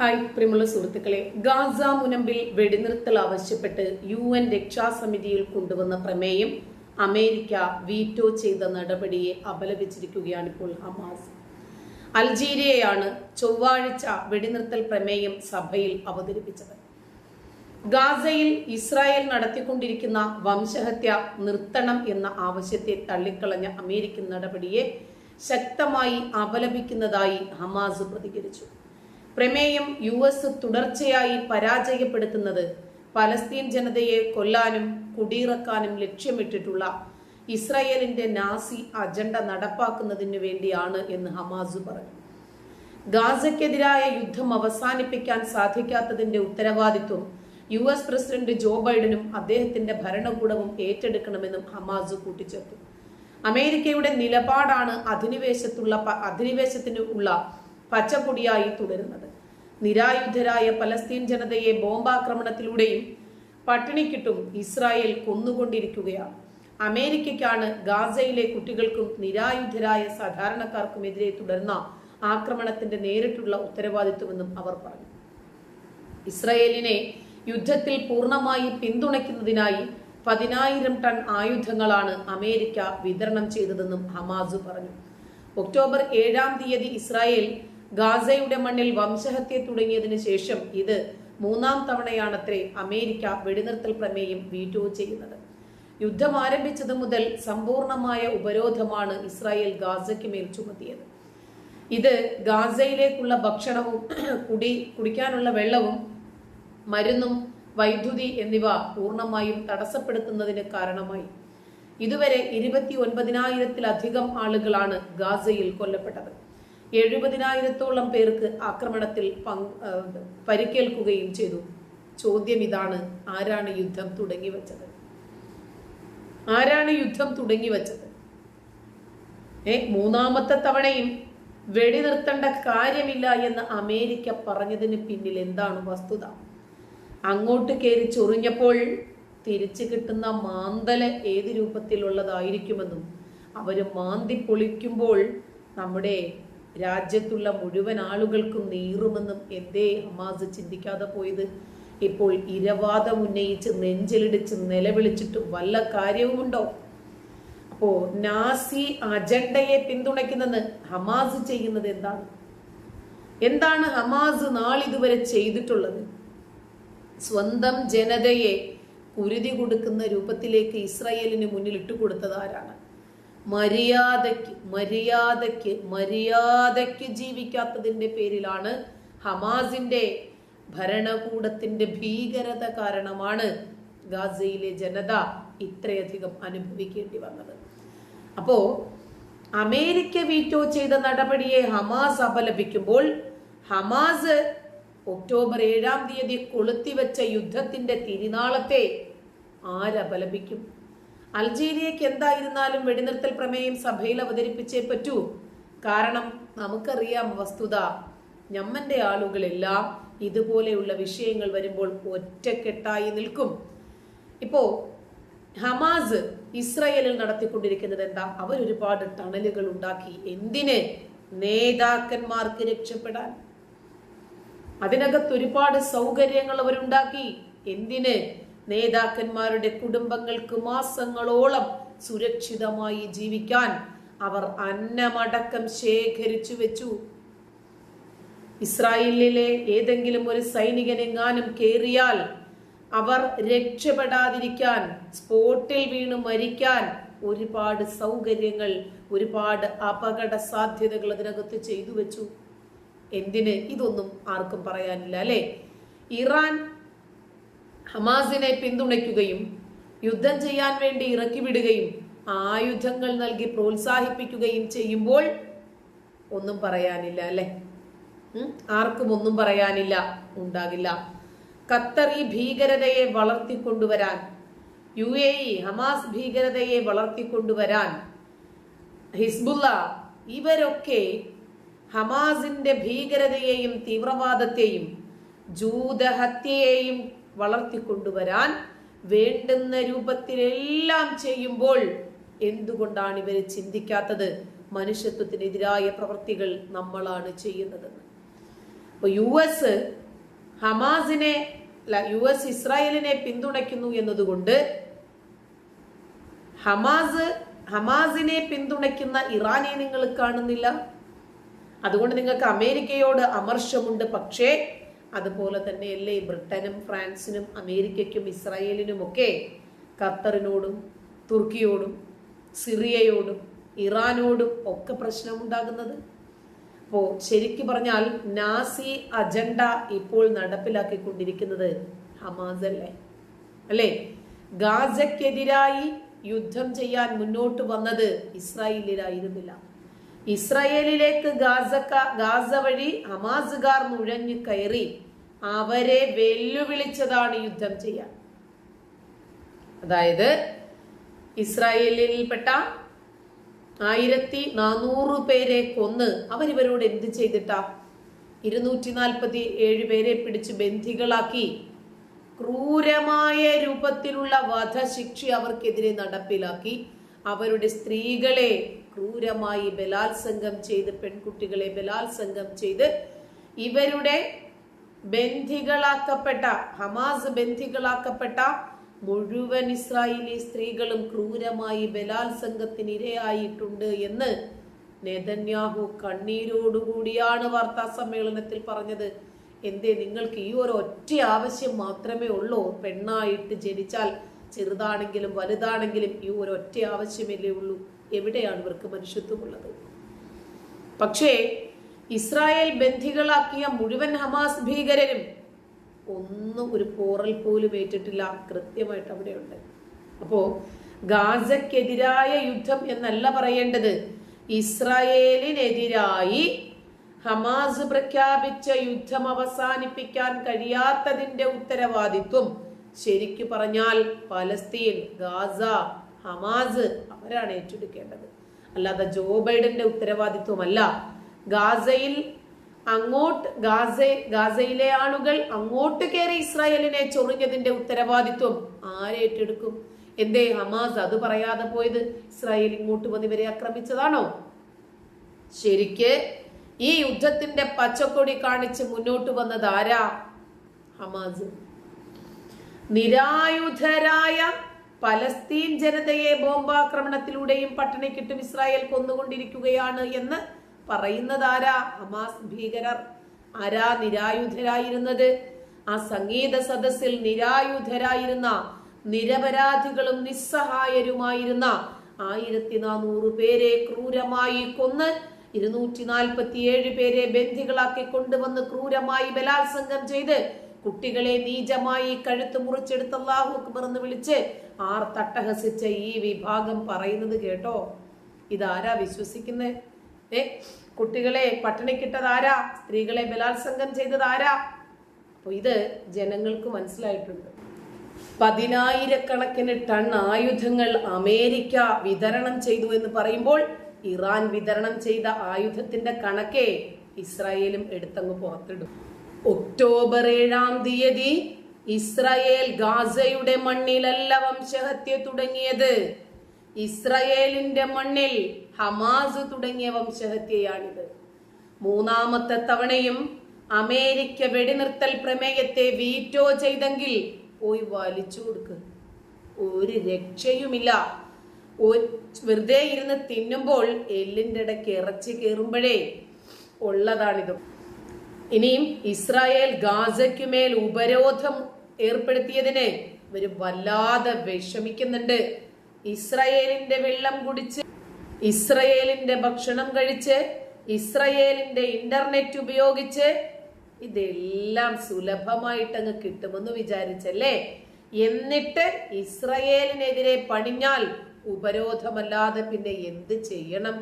Hi പ്രിയമുള്ള സുഹൃത്തുക്കളെ. Gaza മുനമ്പിൽ വെടിനിർത്തൽ ആവശ്യപ്പെട്ട് യു എൻ രക്ഷാസമിതിയിൽ കൊണ്ടുവന്ന പ്രമേയം അമേരിക്ക വീറ്റോ ചെയ്ത നടപടിയെ അപലപിച്ചിരിക്കുകയാണ് ഇപ്പോൾ ഹമാസ്. അൽജീരിയയാണ് ചൊവ്വാഴ്ച വെടിനിർത്തൽ പ്രമേയം സഭയിൽ അവതരിപ്പിച്ചത്. ഗാസയിൽ ഇസ്രായേൽ നടത്തിക്കൊണ്ടിരിക്കുന്ന വംശഹത്യ നിർത്തണം എന്ന ആവശ്യത്തെ തള്ളിക്കളഞ്ഞ അമേരിക്കൻ നടപടിയെ ശക്തമായി അപലപിക്കുന്നതായി ഹമാസ് പ്രതികരിച്ചു. പ്രമേയം യു എസ് തുടർച്ചയായി പരാജയപ്പെടുത്തുന്നത് പലസ്തീൻ ജനതയെ കൊല്ലാനും കുടിയിറക്കാനും ലക്ഷ്യമിട്ടിട്ടുള്ള ഇസ്രായേലിന്റെ നാസി അജണ്ട നടപ്പാക്കുന്നതിനു വേണ്ടിയാണ് എന്ന് ഹമാസ് പറഞ്ഞു. ഗാസയ്ക്കെതിരായ യുദ്ധം അവസാനിപ്പിക്കാൻ സാധിക്കാത്തതിന്റെ ഉത്തരവാദിത്വം യു എസ് പ്രസിഡന്റ് ജോ ബൈഡനും അദ്ദേഹത്തിന്റെ ഭരണകൂടവും ഏറ്റെടുക്കണമെന്നും ഹമാസ് കൂട്ടിച്ചേർത്തു. അമേരിക്കയുടെ നിലപാടാണ് അധിനിവേശത്തുള്ള അധിനിവേശത്തിനുള്ള പച്ചക്കൊടിയായി തുടരുന്നത്. നിരായുധരായ പലസ്തീൻ ജനതയെ ബോംബാക്രമണത്തിലൂടെയും പട്ടിണിക്കിട്ടും ഇസ്രായേൽ കൊന്നുകൊണ്ടിരിക്കുകയാണ്. അമേരിക്കയ്ക്കാണ് ഗാസയിലെ കുട്ടികൾക്കും നിരായുധരായ സാധാരണക്കാർക്കുമെതിരെ തുടർന്ന ആക്രമണത്തിന്റെ നേരിട്ടുള്ള ഉത്തരവാദിത്വമെന്നും അവർ പറഞ്ഞു. ഇസ്രയേലിനെ യുദ്ധത്തിൽ പൂർണമായി പിന്തുണയ്ക്കുന്നതിനായി പതിനായിരം ടൺ ആയുധങ്ങളാണ് അമേരിക്ക വിതരണം ചെയ്തതെന്നും ഹമാസ് പറഞ്ഞു. ഒക്ടോബർ ഏഴാം തീയതി ഇസ്രായേൽ ഗാസയുടെ മണ്ണിൽ വംശഹത്യ തുടങ്ങിയതിനു ശേഷം ഇത് മൂന്നാം തവണയാണത്രേ അമേരിക്ക വെടിനിർത്തൽ പ്രമേയം വീറ്റോ ചെയ്യുന്നത്. യുദ്ധം ആരംഭിച്ചതു മുതൽ സമ്പൂർണമായ ഉപരോധമാണ് ഇസ്രായേൽ ഗാസയ്ക്ക് മേൽ ചുമത്തിയത്. ഇത് ഗാസയിലേക്കുള്ള ഭക്ഷണവും കുടി കുടിക്കാനുള്ള വെള്ളവും മരുന്നും വൈദ്യുതി എന്നിവ പൂർണമായും തടസ്സപ്പെടുത്തുന്നതിന് കാരണമായി. ഇതുവരെ ഇരുപത്തി ഒൻപതിനായിരത്തിലധികം ആളുകളാണ് ഗാസയിൽ കൊല്ലപ്പെട്ടത്. എഴുപതിനായിരത്തോളം പേർക്ക് ആക്രമണത്തിൽ പരിക്കേൽക്കുകയും ചെയ്തു. ചോദ്യം ഇതാണ് ആരാണ് യുദ്ധം തുടങ്ങി വച്ചത്? ആരാണ് യുദ്ധം തുടങ്ങി വച്ചത്? ഏ മൂന്നാമത്തെ തവണയും വെടി വെടിനിർത്തേണ്ട കാര്യമില്ല എന്ന് അമേരിക്ക പറഞ്ഞതിന് പിന്നിൽ എന്താണ് വസ്തുത? അങ്ങോട്ട് കയറി ചൊറിഞ്ഞപ്പോൾ തിരിച്ചു കിട്ടുന്ന മാന്തൽ ഏത് രൂപത്തിലുള്ളതായിരിക്കുമെന്നും അവർ മാന്തി പൊളിക്കുമ്പോൾ നമ്മുടെ രാജ്യത്തുള്ള മുഴുവൻ ആളുകൾക്കും നീറുമെന്നും എന്തേ ഹമാസ് ചിന്തിക്കാതെ പോയത്? ഇപ്പോൾ ഇരവാദം ഉന്നയിച്ച് നെഞ്ചിലിടിച്ച് നിലവിളിച്ചിട്ട് വല്ല കാര്യവുമുണ്ടോ? അപ്പോ നാസി അജണ്ടയെ പിന്തുണയ്ക്കുന്നത് ഹമാസ് ചെയ്യുന്നത് എന്താണ്? എന്താണ് ഹമാസ് നാളിതുവരെ ചെയ്തിട്ടുള്ളത്? സ്വന്തം ജനതയെ കുരുതി കൊടുക്കുന്ന രൂപത്തിലേക്ക് ഇസ്രായേലിന് മുന്നിൽ ഇട്ടുകൊടുത്തത് ആരാണ്? മര്യാദയ്ക്ക് മര്യാദയ്ക്ക് മര്യാദയ്ക്ക് ജീവിക്കാത്തതിന്റെ പേരിലാണ് ഹമാസിന്റെ ഭരണകൂടത്തിന്റെ ഭീകരത കാരണമാണ് ഗാസയിലെ ജനത ഇത്രയധികം അനുഭവിക്കേണ്ടി വന്നത്. അപ്പോൾ അമേരിക്ക വീറ്റോ ചെയ്ത നടപടിയെ ഹമാസ് അപലപിക്കുമ്പോൾ ഹമാസ് ഒക്ടോബർ ഏഴാം തീയതി കൊളുത്തിവെച്ച യുദ്ധത്തിന്റെ തിരിനാളത്തെ ആരപലപിക്കും? അൾജീരിയക്ക് എന്തായിരുന്നാലും വെടിനിർത്തൽ പ്രമേയം സഭയിൽ അവതരിപ്പിച്ചേ പറ്റൂ. കാരണം നമുക്കറിയാം വസ്തുത ഞമ്മന്റെ ആളുകളെല്ലാം ഇതുപോലെയുള്ള വിഷയങ്ങൾ വരുമ്പോൾ ഒറ്റക്കെട്ടായി നിൽക്കും. ഇപ്പോ ഹമാസ് ഇസ്രയേലിൽ നടത്തിക്കൊണ്ടിരിക്കുന്നത് എന്താ? അവർ ഒരുപാട് ടണലുകൾ ഉണ്ടാക്കി. എന്തിന്? നേതാക്കന്മാർക്ക് രക്ഷപ്പെടാൻ. അതിനകത്ത് ഒരുപാട് സൗകര്യങ്ങൾ അവരുണ്ടാക്കി. എന്തിന്? നേതാക്കന്മാരുടെ കുടുംബങ്ങൾക്ക് മാസങ്ങളോളം സുരക്ഷിതമായി ജീവിക്കാൻ അവർ അന്നമടക്കം ശേഖരിച്ചു വെച്ചു. ഇസ്രായേലിലെ ഏതെങ്കിലും ഒരു സൈനികനെങ്ങാനും കേറിയാൽ അവർ രക്ഷപ്പെടാതിരിക്കാൻ സ്പോട്ടിൽ വീണ് മരിക്കാൻ ഒരുപാട് സൗകര്യങ്ങൾ ഒരുപാട് അപകട സാധ്യതകൾ അതിനകത്ത് ചെയ്തു വെച്ചു. എന്തിന്? ഇതൊന്നും ആർക്കും പറയാനില്ല അല്ലെ? ഇറാൻ ഹമാസിനെ പിന്തുണയ്ക്കുകയും യുദ്ധം ചെയ്യാൻ വേണ്ടി ഇറക്കിവിടുകയും ആയുധങ്ങൾ നൽകി പ്രോത്സാഹിപ്പിക്കുകയും ചെയ്യുമ്പോൾ ഒന്നും പറയാനില്ല അല്ലെ? ആർക്കും ഒന്നും പറയാനില്ല ഉണ്ടാകില്ല. ഖത്തർ ഈ ഭീകരതയെ വളർത്തിക്കൊണ്ടുവരാൻ യു എ ഇ ഹമാസ് ഭീകരതയെ വളർത്തിക്കൊണ്ടുവരാൻ ഹിസ്ബുല്ല ഇവരൊക്കെ ഹമാസിന്റെ ഭീകരതയെയും തീവ്രവാദത്തെയും ജൂതഹത്യയെയും വളർത്തിക്കൊണ്ടുവരാൻ വേണ്ടുന്ന രൂപത്തിലെല്ലാം ചെയ്യുമ്പോൾ എന്തുകൊണ്ടാണ് ഇവർ ചിന്തിക്കാത്തത്? മനുഷ്യത്വത്തിനെതിരായ പ്രവൃത്തികൾ നമ്മളാണ് ചെയ്യുന്നതെന്ന്. അപ്പൊ യു എസ് ഹമാസിനെ യു എസ് ഇസ്രായേലിനെ പിന്തുണയ്ക്കുന്നു എന്നതുകൊണ്ട് ഹമാസ് ഹമാസിനെ പിന്തുണയ്ക്കുന്ന ഇറാനെ നിങ്ങൾ കാണുന്നില്ല? അതുകൊണ്ട് നിങ്ങൾക്ക് അമേരിക്കയോട് അമർഷമുണ്ട് പക്ഷേ അതുപോലെ തന്നെയല്ലേ ബ്രിട്ടനും ഫ്രാൻസിനും അമേരിക്കയ്ക്കും ഇസ്രായേലിനുമൊക്കെ ഖത്തറിനോടും തുർക്കിയോടും സിറിയയോടും ഇറാനോടും ഒക്കെ പ്രശ്നമുണ്ടാകുന്നത്. അപ്പോൾ ശരിക്കു പറഞ്ഞാൽ നാസി അജണ്ട ഇപ്പോൾ നടപ്പിലാക്കിക്കൊണ്ടിരിക്കുന്നത് ഹമാസ് അല്ലേ? അല്ലേ? ഗാസക്കെതിരായി യുദ്ധം ചെയ്യാൻ മുന്നോട്ട് വന്നത് ഇസ്രായേലിലായിരുന്നില്ല. ഇസ്രായേലിലേക്ക് ഗാസക്ക ഗാസ വഴി ഹമാസുകാർ നുഴഞ്ഞു കയറി. അവരെ വെല്ലുവിളിച്ചതാണ് യുദ്ധം ചെയ്യാൻ. അതായത് ഇസ്രായേലിൽപ്പെട്ട ആയിരത്തി നാനൂറ് പേരെ കൊന്ന് അവരിവരോട് എന്ത് ചെയ്തിട്ടാ? ഇരുന്നൂറ്റി നാൽപ്പത്തി ഏഴ് പേരെ പിടിച്ച് ബന്ധികളാക്കി ക്രൂരമായ രൂപത്തിലുള്ള വധശിക്ഷ അവർക്കെതിരെ നടപ്പിലാക്കി. അവരുടെ സ്ത്രീകളെ ക്രൂരമായി ബലാത്സംഗം ചെയ്ത് പെൺകുട്ടികളെ ബലാത്സംഗം ചെയ്ത് ഇവരുടെ ബന്ധികളാക്കപ്പെട്ട ഹമാസ് ബന്ധികളാക്കപ്പെട്ട മുഴുവൻ ഇസ്രായേലി സ്ത്രീകളും ക്രൂരമായി ബലാത്സംഗത്തിന് ഇരയായിട്ടുണ്ട് എന്ന് നെതന്യാഹു കണ്ണീരോടുകൂടിയാണ് വാർത്താ സമ്മേളനത്തിൽ പറഞ്ഞത്. എന്തേ നിങ്ങൾക്ക് ഈ ഒരു ഒറ്റ ആവശ്യം മാത്രമേ ഉള്ളൂ? പെണ്ണായിട്ട് ജനിച്ചാൽ ചെറുതാണെങ്കിലും വലുതാണെങ്കിലും ഈ ഒരു ഒറ്റ ആവശ്യമല്ലേ ഉള്ളൂ. എവിടെയാണ് ഇവർക്ക് മനുഷ്യത്വമുള്ളത് പക്ഷേ ഇസ്രായേൽ ബന്ധികളാക്കിയ മുഴുവൻ ഹമാസ് ഭീകരരും ഒന്നും ഒരു പോറൽ പോലും ഏറ്റിട്ടില്ല. കൃത്യമായിട്ട് അവിടെയുണ്ട്. അപ്പോ ഗാസക്കെതിരായ യുദ്ധം എന്നല്ല പറയേണ്ടത്. ഇസ്രായേലിനെതിരായി ഹമാസ് പ്രഖ്യാപിച്ച യുദ്ധം അവസാനിപ്പിക്കാൻ കഴിയാത്തതിന്റെ ഉത്തരവാദിത്വം ശരിക്കു പറഞ്ഞാൽ പലസ്തീൻ ഗാസ ഹമാസ് അവരാണ് ഏറ്റെടുക്കേണ്ടത്. അല്ലാതെ ജോ ബൈഡന്റെ ഉത്തരവാദിത്വമല്ല. ഗാസയിൽ അങ്ങോട്ട് ഗാസ ഗാസയിലെ ആളുകൾ അങ്ങോട്ട് കയറി ഇസ്രായേലിനെ ചൊറിഞ്ഞതിന്റെ ഉത്തരവാദിത്വം ആരേറ്റെടുക്കും എന്തേ ഹമാസ് അത് പറയാതെ പോയത്? ഇസ്രായേൽ ഇങ്ങോട്ട് വന്ന് ഇവരെ ആക്രമിച്ചതാണോ? ശരിക്ക് ഈ യുദ്ധത്തിന്റെ പച്ചക്കൊടി കാണിച്ച് മുന്നോട്ട് വന്നത് ആരാ? ഹമാസ്. നിരായുധരായ പലസ്തീൻ ജനതയെ ബോംബാക്രമണത്തിലൂടെയും പട്ടിണിക്കിട്ടും ഇസ്രായേൽ കൊന്നുകൊണ്ടിരിക്കുകയാണ് എന്ന് പറയുന്നത് ആരാ ഹമാസ് ഭീകരർ? ആരാ നിരായുധരായിരുന്നത്? ആ സംഗീത സദസ്സിൽ നിരായുധരായിരുന്ന നിരപരാധികളും നിസ്സഹായരുമായിരുന്ന ആയിരത്തി നാനൂറ് പേരെ ക്രൂരമായി കൊന്ന് ഇരുന്നൂറ്റി നാൽപ്പത്തിയേഴ് പേരെ ബന്ധികളാക്കി കൊണ്ടുവന്ന് ക്രൂരമായി ബലാത്സംഗം ചെയ്ത് കുട്ടികളെ നീചമായി കഴുത്ത് മുറിച്ചെടുത്ത് അള്ളാഹു അക്ബർ എന്ന് വിളിച്ച് ആർ തട്ടഹസിച്ച ഈ വിഭാഗം പറയുന്നത് കേട്ടോ? ഇതാരാ വിശ്വസിക്കുന്നത് ഏ കുട്ടികളെ പട്ടിണിക്കിട്ടത് ആരാ? സ്ത്രീകളെ ബലാത്സംഗം ചെയ്തത് ആരാ? അപ്പൊ ഇത് ജനങ്ങൾക്ക് മനസ്സിലായിട്ടുണ്ട്. പതിനായിരക്കണക്കിന് ടൺ ആയുധങ്ങൾ അമേരിക്ക വിതരണം ചെയ്തു എന്ന് പറയുമ്പോൾ ഇറാൻ വിതരണം ചെയ്ത ആയുധത്തിന്റെ കണക്കേ ഇസ്രായേലും എടുത്തങ്ങ് പുറത്തിടും. ഒക്ടോബർ ഏഴാം തീയതി ഇസ്രയേൽ ഗാസയുടെ മണ്ണിലല്ല വംശഹത്യ തുടങ്ങിയത്. ഇസ്രയേലിന്റെ മണ്ണിൽ ഹമാസ് തുടങ്ങിയ വംശഹത്യയാണിത്. മൂന്നാമത്തെ തവണയും അമേരിക്ക വെടിനിർത്തൽ പ്രമേയത്തെ വീറ്റോ ചെയ്തെങ്കിൽ പോയി വലിച്ചു കൊടുക്ക്. ഒരു രക്ഷയുമില്ല. വെറുതെ ഇരുന്ന് തിന്നുമ്പോൾ എല്ലിന്റെ ഇടയ്ക്ക് ഇറച്ചി കയറുമ്പോഴേ ഉള്ളതാണിത്. ഇനിയും ഇസ്രായേൽ ഗാസയ്ക്കുമേൽ ഉപരോധം ഏർപ്പെടുത്തിയതിനെ ഇവർ വല്ലാതെ വിഷമിക്കുന്നുണ്ട്. ഇസ്രയേലിന്റെ വെള്ളം കുടിച്ച് ഇസ്രയേലിന്റെ ഭക്ഷണം കഴിച്ച് ഇസ്രയേലിന്റെ ഇന്റർനെറ്റ് ഉപയോഗിച്ച് ഇതെല്ലാം സുലഭമായിട്ട് അങ്ങ് കിട്ടുമെന്ന് വിചാരിച്ചല്ലേ? എന്നിട്ട് ഇസ്രയേലിനെതിരെ പണിഞ്ഞാൽ ഉപരോധമല്ലാതെ പിന്നെ എന്ത് ചെയ്യണം?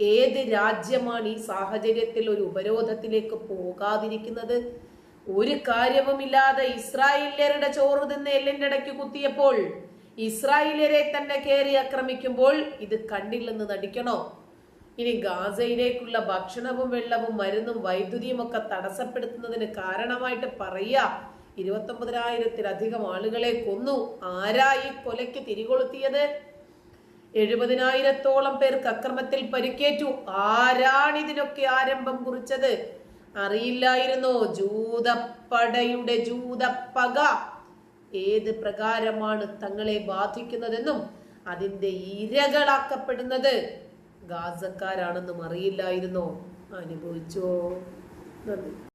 ഏത് രാജ്യമാണ് ഈ സാഹചര്യത്തിൽ ഒരു ഉപരോധത്തിലേക്ക് പോകാതിരിക്കുന്നത്? ഒരു കാര്യവുമില്ലാതെ ഇസ്രായേലിയരുടെ ചോറ് തിന്ന് എല്ലിന്റെ ഇടയ്ക്ക് കുത്തിയപ്പോൾ ഇസ്രായേലരെ തന്നെ കയറി ആക്രമിക്കുമ്പോൾ ഇത് കണ്ടില്ലെന്ന് നടിക്കണോ? ഇനി ഗാസയിലേക്കുള്ള ഭക്ഷണവും വെള്ളവും മരുന്നും വൈദ്യുതിയും ഒക്കെ തടസ്സപ്പെടുത്തുന്നതിന് കാരണമായിട്ട് പറയുക. ഇരുപത്തൊമ്പതിനായിരത്തിലധികം ആളുകളെ കൊന്നു. ആരാ ഈ കൊലയ്ക്ക് തിരികൊളുത്തിയത്? എഴുപതിനായിരത്തോളം പേർക്ക് അക്രമത്തിൽ പരിക്കേറ്റു. ആരാണിതിനൊക്കെ ആരംഭം കുറിച്ചത്? അറിയില്ലായിരുന്നോ. ജൂതപ്പടയുടെ ജൂതപ്പക. ഏത് പ്രകാരമാണ് തങ്ങളെ ബാധിക്കുന്നതെന്നും അതിന്റെ ഇരകളാക്കപ്പെടുന്നത്? ഗാസക്കാരാണെന്നും അറിയില്ലായിരുന്നോ. അനുഭവിച്ചോ? നന്ദി.